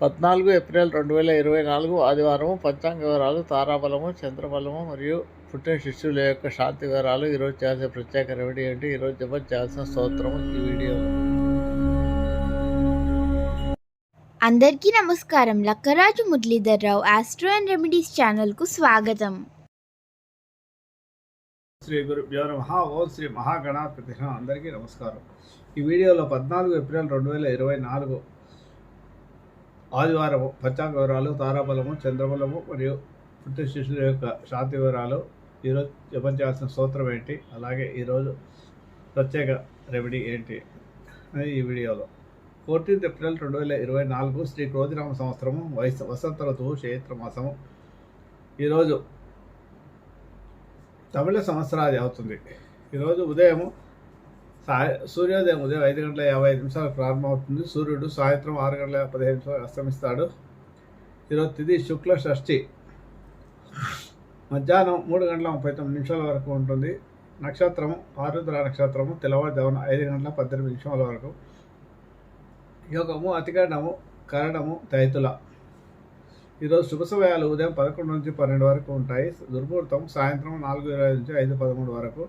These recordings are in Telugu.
పద్నాలుగు ఏప్రిల్ రెండు వేల ఇరవై నాలుగు ఆదివారం పంచాంగ వివరాలు తారాబలము చంద్రబలము మరియు పుట్టిన శిష్యుల యొక్క శాంతి వివరాలు ఈరోజు చేసే ప్రత్యేక రెమెడీ ఏంటి? ఈరోజు జపం చేయాల్సిన స్తోత్రము ఈ వీడియోలో అందరికీ నమస్కారం. Lakkaraju Muralidhar Rao astro and remedies ఛానల్కు స్వాగతం. శ్రీ గురుభ్యో నమ. ఓం శ్రీ మహాగణాధిపతి. అందరికీ నమస్కారం. ఈ వీడియోలో పద్నాలుగు ఏప్రిల్ రెండు వేల ఇరవై నాలుగు ఆదివారం పంచాంగ వివరాలు తారాబలము చంద్రబలము మరియు పుట్టిన శిష్యుల యొక్క శాంతి వివరాలు. ఈరోజు జపం చేయాల్సిన స్తోత్రం ఏంటి? అలాగే ఈరోజు ప్రత్యేక రెమెడీ ఏంటి? అని ఈ వీడియోలో. ఫోర్టీన్త్ ఏప్రిల్ రెండు వేల ఇరవై నాలుగు శ్రీ క్రోధిరామ సంవత్సరము వయసు వసంత ఋతువు చైత్ర మాసము. ఈరోజు తమిళ సంవత్సరాది అవుతుంది. ఈరోజు ఉదయము సాయ సూర్యోదయం ఉదయం ఐదు గంటల యాభై ఐదు నిమిషాలకు ప్రారంభమవుతుంది. సూర్యుడు సాయంత్రం ఆరు గంటల పదిహేను నిమిషాలకు అస్తమిస్తాడు. ఈరోజు తిది శుక్ల షష్ఠి. మధ్యాహ్నం మూడు గంటల ముప్పై తొమ్మిది నిమిషాల వరకు ఉంటుంది. నక్షత్రము ఆరుద్ర నక్షత్రము తెల్లవారుజామున ఐదు గంటల పద్దెనిమిది నిమిషాల వరకు. యోగము అతికరణము కరణము తైతుల. ఈరోజు శుభ సమయాలు ఉదయం పదకొండు నుంచి పన్నెండు వరకు ఉంటాయి. దుర్ముహూర్తం సాయంత్రం నాలుగు ఇరవై నుంచి ఐదు పదమూడు వరకు.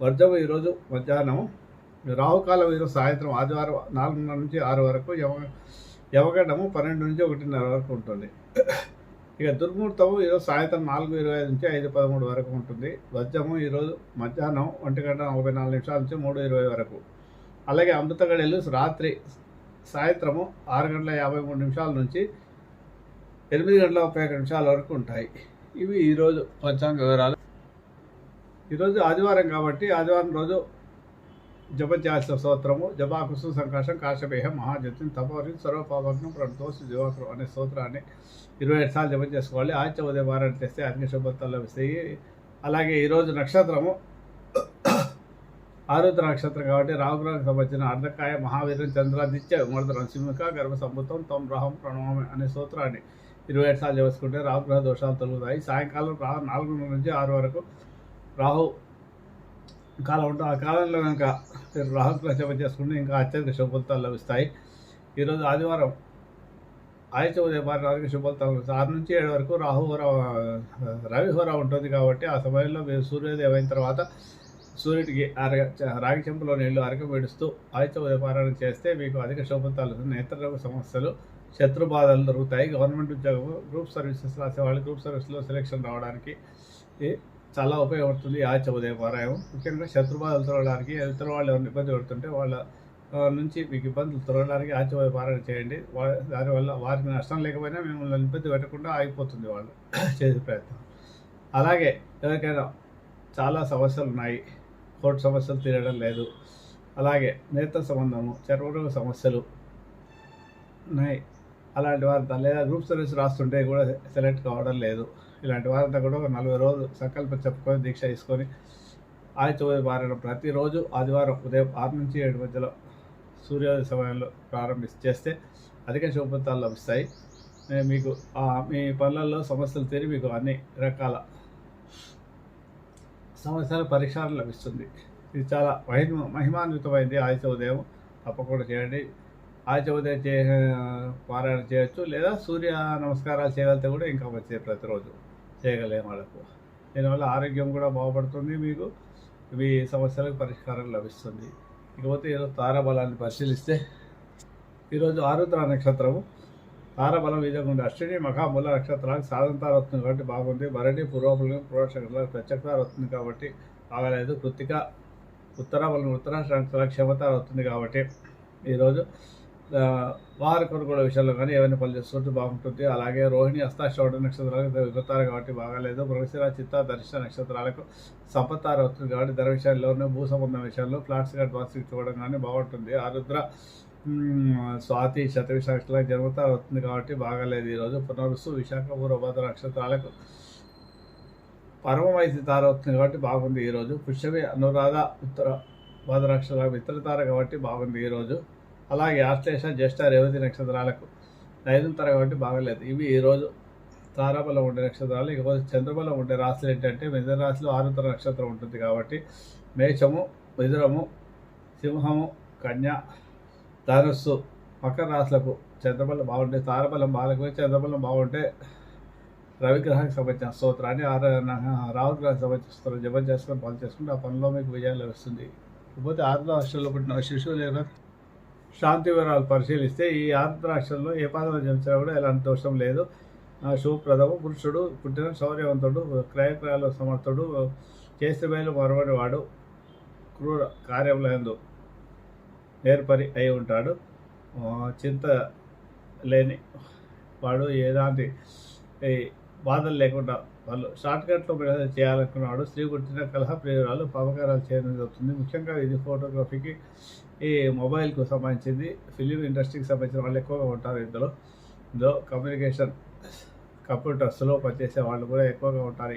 వర్జము ఈరోజు మధ్యాహ్నం రాహుకాలం ఈరోజు సాయంత్రం ఆదివారం నాలుగున్నర నుంచి ఆరు వరకు యవ యవగడము పన్నెండు నుంచి ఒకటిన్నర వరకు ఉంటుంది. ఇక దుర్ముహూర్తము ఈరోజు సాయంత్రం నాలుగు ఇరవై ఐదు నుంచి ఐదు పదమూడు వరకు ఉంటుంది. వజ్రము ఈరోజు మధ్యాహ్నం ఒంటి గంట నలభై నాలుగు నిమిషాల నుంచి మూడు ఇరవై వరకు. అలాగే అమృతగడలు రాత్రి సాయంత్రము ఆరు గంటల యాభై మూడు నిమిషాల నుంచి ఎనిమిది గంటల ముప్పై ఒక్క నిమిషాల వరకు ఉంటాయి. ఇవి ఈరోజు పంచాంగ వివరాలు. ఈరోజు ఆదివారం కాబట్టి ఆదివారం రోజు జపజాస్య స్తోత్రము జపాకుసు సంకాశం కాశపేహం మహాజ్యోతిని తపవరి సర్వపాభగ్నం ప్రణతోసి దివాకరం అనే స్తోత్రాన్ని ఇరవై ఏడు సార్లు జపం చేసుకోవాలి. ఆచ ఉదయం వారాన్ని తెస్తే అన్ని శుభత్వాలు లభిస్తాయి అలాగే ఈరోజు నక్షత్రము ఆరుద్ర నక్షత్రం కాబట్టి రాహుగ్రహానికి సంబంధించిన అర్ధకాయ మహావీరం చంద్రాదిత్య విమర్దనం సింహిక గర్భ సంబుతం తం రాహం ప్రణవమి అనే స్తోత్రాన్ని ఇరవై ఏడు సార్లు చేసుకుంటే రాహుగ్రహ దోషాలు తొలుగుతాయి. సాయంకాలం రాహు నాలుగున్నర నుంచి ఆరు వరకు రాహు కాలం ఉంటుంది ఆ కాలంలో కనుక మీరు రాహుగ్రహ జపం చేసుకుంటే ఇంకా అత్యధిక శుభఫలితాలు లభిస్తాయి. ఈరోజు ఆదివారం ఆయుష ఉదయం వారి వారికి శుభఫలితాలు లభిస్తాయి. ఆరు నుంచి ఏడు వరకు రాహు హోర రవి హోర ఉంటుంది కాబట్టి ఆ సమయంలో మీరు సూర్యోదయం అయిన తర్వాత సూర్యుడికి అరగ రాగి చెంపలో నీళ్ళు అరగ పెడుస్తూ ఉదయ ఉదయపారాయణ చేస్తే మీకు అధిక శుభఫలితాలు నేత్రరోగ సమస్యలు శత్రు బాధలు దొరుకుతాయి. గవర్నమెంట్ ఉద్యోగం గ్రూప్ సర్వీసెస్ రాసే వాళ్ళు గ్రూప్ సర్వీస్లో సెలెక్షన్ రావడానికి చాలా ఉపయోగపడుతుంది. ఆదిత్య ఉదయపారాయణం ముఖ్యంగా శత్రుబాధలు తొలగడానికి ఇతర వాళ్ళు ఎవరిని ఇబ్బంది పడుతుంటే వాళ్ళ నుంచి మీకు ఇబ్బందులు తొలగడానికి ఆదిత్య పారాయణ చేయండి. వా- దానివల్ల వారికి నష్టం లేకపోయినా మిమ్మల్ని ఇబ్బంది పెట్టకుండా ఆగిపోతుంది వాళ్ళు చేసే ప్రయత్నం. అలాగే ఎవరికైనా చాలా సమస్యలు ఉన్నాయి. కోర్టు సమస్యలు తీరడం లేదు. అలాగే నేత్ర సంబంధము చర్మరోగ సమస్యలు ఉన్నాయి. అలాంటి వారంతా లేదా గ్రూప్ సర్వీస్ రాస్తుంటే కూడా సెలెక్ట్ కావడం లేదు. ఇలాంటి వారంతా కూడా ఒక నలభై రోజులు సంకల్పం చెప్పుకొని దీక్ష తీసుకొని ఆదిత్య వారం ప్రతిరోజు ఆదివారం ఉదయం ఆరు నుంచి ఏడు మధ్యలో సూర్యోదయ సమయంలో ప్రారంభి చేస్తే అధిక శుభఫలితాలు లభిస్తాయి. మీకు ఆ, మీ పనులలో సమస్యలు తీరి మీకు అన్ని రకాల సమస్యల పరిష్కారం లభిస్తుంది. ఇది చాలా మహిమ మహిమాన్వితమైంది. ఆదిత్య ఉదయం తప్పకుండా చేయండి. ఆదిత్య ఉదయం చే పారాయణ చేయొచ్చు. లేదా సూర్య నమస్కారాలు చేయగలిగితే కూడా ఇంకా మంచిది ప్రతిరోజు. చేయగలిగే వాళ్ళకు దీనివల్ల ఆరోగ్యం కూడా బాగుపడుతుంది మీకు ఇవి సమస్యలకు పరిష్కారం లభిస్తుంది. ఇకపోతే ఈరోజు తారాబలాన్ని పరిశీలిస్తే ఈరోజు ఆరుద్ర నక్షత్రము తారాబలం విధంగా ఉంది. అశ్విని మఖామూల నక్షత్రాలకు సాధన వస్తుంది కాబట్టి బాగుంది. భరణి పూర్వబలం పూర్వక్షత్రాలకు ప్రత్యక్షతారు వస్తుంది కాబట్టి బాగలేదు. కృతిక ఉత్తరాబలం ఉత్తరాష్ట్ర నక్షత్రాలకు వస్తుంది కాబట్టి ఈరోజు ఆ, వారి కొనుగోలు విషయంలో కానీ ఏమైనా పనులు చేస్తుంటే బాగుంటుంది. అలాగే రోహిణి హస్తాశ్రవణ నక్షత్రాలకు విగతారు కాబట్టి బాగాలేదు. మృగశిర చిత్త దర్శన నక్షత్రాలకు సంపత్తారు అవుతుంది కాబట్టి ధర విషయాల్లోనే భూ సంబంధం విషయాల్లో ఫ్లాట్స్ కానీ బాక్స్ చూడడం కానీ బాగుంటుంది. ఆరుద్ర స్వాతి శతవిష నక్షత్రాలకు జన్మతారు అవుతుంది కాబట్టి బాగాలేదు. ఈరోజు పునరుసు విశాఖ పూర్వభద్ర నక్షత్రాలకు పరమవయసు తారవుతుంది కాబట్టి బాగుంది. ఈరోజు పుష్యమి అనురాధ ఉత్తర భద్రాక్షరాలకు ఇతర తార కాబట్టి బాగుంది. ఈరోజు అలాగే ఆశ్లేష జ్యేష్ఠ రేవతి నక్షత్రాలకు ఐదు తరగతి బాగలేదు. ఇవి ఈరోజు తారాబలం ఉండే నక్షత్రాలు ఇకపోతే చంద్రబలం ఉండే రాశులు ఏంటంటే మిథున రాశిలో ఆరుతర నక్షత్రం ఉంటుంది కాబట్టి మేషము మిథునము సింహము కన్య ధనుస్సు మకర రాశులకు చంద్రబలం బాగుంటే తారబలం బాగాలేకపోతే చంద్రబలం బాగుంటే రవిగ్రహానికి సంబంధించిన స్తోత్రాన్ని ఆర రాహుగ్రహానికి సంబంధించిన స్తోత్రం జపం చేసుకొని పనులు చేసుకుంటే ఆ పనిలో మీకు విజయం లభిస్తుంది. ఇకపోతే ఆంధ్ర రాష్ట్రంలో పుట్టిన శిశువులు లేదా శాంతి వివరాలు పరిశీలిస్తే ఈ ఆంధ్ర ఏ పాదం జపించినా కూడా ఎలాంటి దోషం లేదు. శుభప్రదము. పురుషుడు పుట్టిన శౌర్యవంతుడు క్రయక్రయాలు సమర్థుడు చేస్తే బయలు మరవని వాడు క్రూర కార్యములందు నేర్పరి అయి ఉంటాడు. చింత లేని వాడు ఏదాంటి ఈ బాధలు లేకుండా వాళ్ళు షార్ట్కట్లో ప్రయోజనం చేయాలనుకున్నాడు స్త్రీ పుట్టిన కలహ ప్రియురాలు పాపకారాలు చేయడం జరుగుతుంది. ముఖ్యంగా ఇది ఫోటోగ్రఫీకి ఈ మొబైల్కు సంబంధించింది ఫిలిం ఇండస్ట్రీకి సంబంధించిన వాళ్ళు ఎక్కువగా ఉంటారు ఇందులో. ఇందులో కమ్యూనికేషన్ కంప్యూటర్స్లో పనిచేసే వాళ్ళు కూడా ఎక్కువగా ఉంటారు.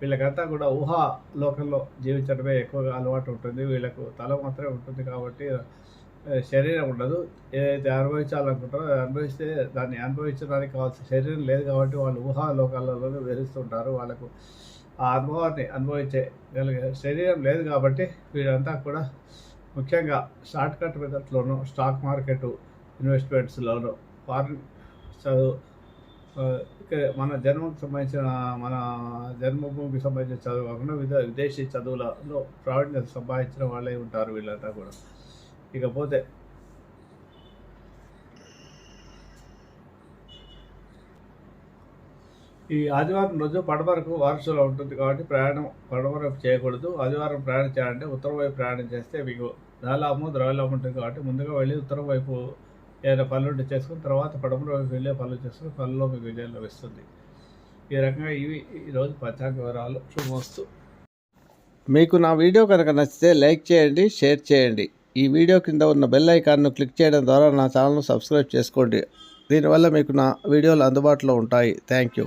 వీళ్ళకంతా కూడా ఊహా లోకంలో జీవించడమే ఎక్కువగా అలవాటు ఉంటుంది. వీళ్ళకు తల మాత్రమే ఉంటుంది కాబట్టి శరీరం ఉండదు. ఏదైతే అనుభవించాలనుకుంటారో అనుభవిస్తే దాన్ని అనుభవించడానికి కావాల్సిన శరీరం లేదు కాబట్టి వాళ్ళు ఊహా లోకాలలోనే వెలుస్తుంటారు వాళ్ళకు ఆ అనుభవాన్ని అనుభవించే శరీరం లేదు కాబట్టి వీరంతా కూడా ముఖ్యంగా షార్ట్ కట్ మెథడ్లోను స్టాక్ మార్కెట్ ఇన్వెస్ట్మెంట్స్లోనూ ఫారిన్ చదువు ఇక మన జన్మకు సంబంధించిన మన జన్మభూమికి సంబంధించిన చదువు కాకుండా విద విదేశీ చదువులలో ప్రావీణ్యత సంపాదించిన వాళ్ళే ఉంటారు వీళ్ళంతా కూడా. ఇకపోతే ఈ ఆదివారం రోజు పడమరకు వారసులో ఉంటుంది కాబట్టి ప్రయాణం పడమరకు చేయకూడదు. ఆదివారం ప్రయాణం చేయాలంటే ఉత్తరం వైపు ప్రయాణం చేస్తే మీకు దాలాము ద్రవ్యలాభం ఉంటుంది కాబట్టి ముందుగా వెళ్ళి ఉత్తరం వైపు ఏదైనా పనులు చేసుకుని తర్వాత పడమర వైపు వెళ్ళే పనులు చేసుకుని పనుల్లో మీకు విజయం లభిస్తుంది ఈ రకంగా ఇవి ఈరోజు పంచాంగ వివరాలు. చూమొస్తూ మీకు నా వీడియో కనుక నచ్చితే లైక్ చేయండి షేర్ చేయండి. ఈ వీడియో కింద ఉన్న బెల్ ఐకాన్ను క్లిక్ చేయడం ద్వారా నా ఛానల్ను సబ్స్క్రైబ్ చేసుకోండి. దీనివల్ల మీకు నా వీడియోలు అందుబాటులో ఉంటాయి. Thank you.